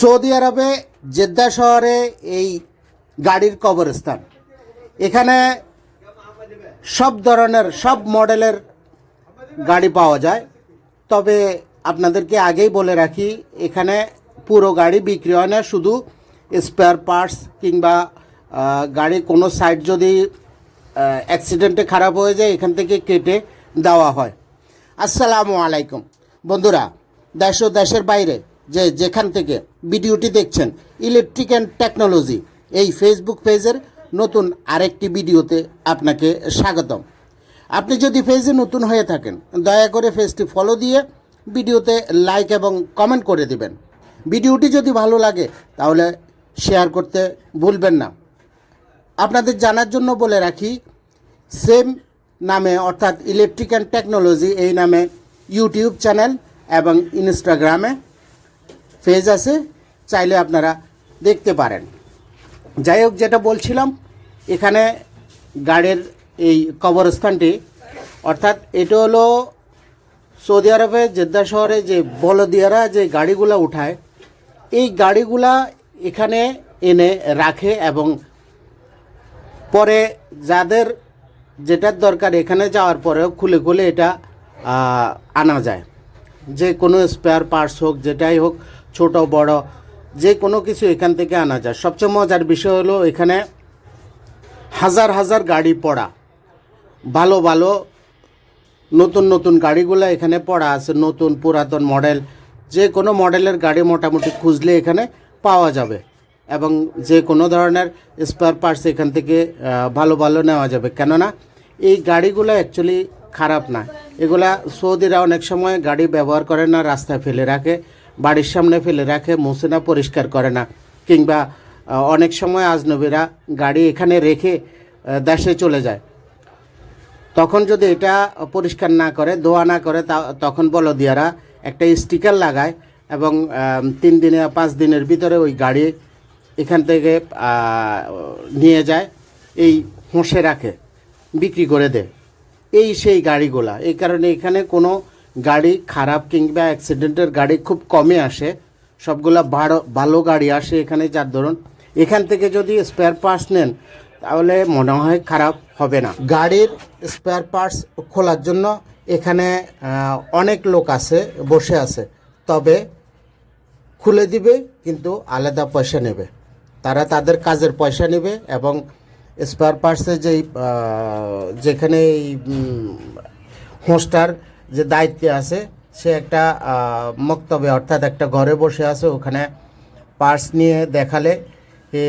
Saudi আরবে Jeddah শহরে এই গাড়ির কবরস্থান। এখানে সব ধরনের, সব মডেলের গাড়ি পাওয়া যায়। তবে আপনাদেরকে আগেই বলে রাখি, এখানে পুরো গাড়ি বিক্রি হয় না, শুধু স্পেয়ার পার্টস কিংবা গাড়ি কোনো সাইড যদি অ্যাক্সিডেন্টে খারাপ হয়ে যায়, এখান থেকে কেটে দেওয়া হয়। আসসালামু আলাইকুম। বন্ধুরা, দেশ ও দেশের বাইরে যে যেখান থেকে ভিডিওটি দেখছেন, ইলেকট্রিক অ্যান্ড টেকনোলজি, এই ফেসবুক পেজের নতুন আরেকটি ভিডিওতে আপনাকে স্বাগতম। আপনি যদি পেজে নতুন হয়ে থাকেন, দয়া করে পেজটি ফলো দিয়ে ভিডিওতে লাইক এবং কমেন্ট করে দিবেন। ভিডিওটি যদি ভালো লাগে, তাহলে শেয়ার করতে ভুলবেন না। আপনাদের জানার জন্য বলে রাখি সেম নামে অর্থাৎ ইলেকট্রিক অ্যান্ড টেকনোলজি, এই নামে ইউটিউব চ্যানেল এবং ইনস্টাগ্রামে পেজ আছে, চাইলে আপনারা দেখতে পারেন। যাই হোক, যেটা বলছিলাম, এখানে গাড়ির এই কবরস্থানটি, অর্থাৎ এটা হলো সৌদি আরবে, জেদ্দা শহরে যে বলদিয়ারা যে গাড়িগুলা উঠায়, এই গাড়িগুলা এখানে এনে রাখে এবং পরে যাদের যেটার দরকার এখানে যাওয়ার পরেও খুলে খুলে এটা আনা যায়। যে কোনো স্পেয়ার পার্টস হোক, যেটাই হোক ছোট, বড়, যে কোনো কিছু এখান থেকে আনা যায়। সবচেয়ে মজার বিষয় হলো এখানে হাজার হাজার গাড়ি পড়া। ভালো ভালো নতুন নতুন গাড়িগুলো এখানে পড়া আছে, নতুন, পুরাতন মডেল। যে কোনো মডেলের গাড়ি মোটামুটি খুঁজলে এখানে পাওয়া যাবে এবং যে কোনো ধরনের স্পেয়ার পার্টস এখান থেকে ভালো ভালো নেওয়া যাবে। কেননা এই গাড়িগুলো অ্যাকচুয়ালি খারাপ না। এগুলা সৌদিরা অনেক সময় গাড়ি ব্যবহার করে না, রাস্তায় ফেলে রাখে। বাড়ির সামনে ফেলে রাখে মুছে না পরিষ্কার করে না। কিংবা অনেক সময় আজনবীরা গাড়ি এখানে রেখে দেশে চলে যায়। তখন যদি এটা পরিষ্কার না করে ধোয়া না করে তখন বলদিয়ারা একটা স্টিকার লাগায় এবং তিন দিনে পাঁচ দিনের ভিতরে ওই গাড়ি এখান থেকে নিয়ে যায়, এই হোঁসে রাখে বিক্রি করে দেয়। এই সেই গাড়িগুলা। এই কারণে এখানে কোনো গাড়ি খারাপ কিংবা অ্যাক্সিডেন্টের গাড়ি খুব কমে আসে। সবগুলা ভালো ভালো গাড়ি আসে এখানে যার ধরুন এখান থেকে যদি স্পেয়ার পার্টস নেন, তাহলে মনে হয় খারাপ হবে না। গাড়ির স্পেয়ার পার্টস খোলার জন্য এখানে অনেক লোক আছে, বসে আছে। তবে খুলে দিবে, কিন্তু আলাদা পয়সা নেবে। তারা তাদের কাজের পয়সা নেবে এবং স্পেয়ার পার্টসের যেই যেখানে এই হোস্টার যে দায়িত্বে আছে, সে একটা মক্তবে অর্থাৎ একটা ঘরে বসে আছে, ওখানে পার্স নিয়ে দেখালে এ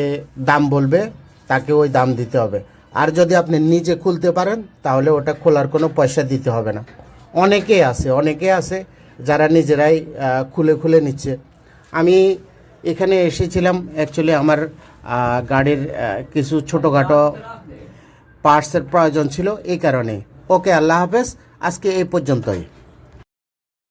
দাম বলবে, তাকে ওই দাম দিতে হবে। আর যদি আপনি নিজে খুলতে পারেন, তাহলে ওটা খোলার কোনো পয়সা দিতে হবে না। অনেকে আছে অনেকে আছে যারা নিজেরাই খুলে খুলে নিচ্ছে। আমি এখানে এসেছিলাম অ্যাকচুয়ালি আমার গাড়ির কিছু ছোটোখাটো পার্টসের প্রয়োজন ছিল, এই কারণে ওকে, আল্লাহ হাফেজ আজকে এই পর্যন্তই।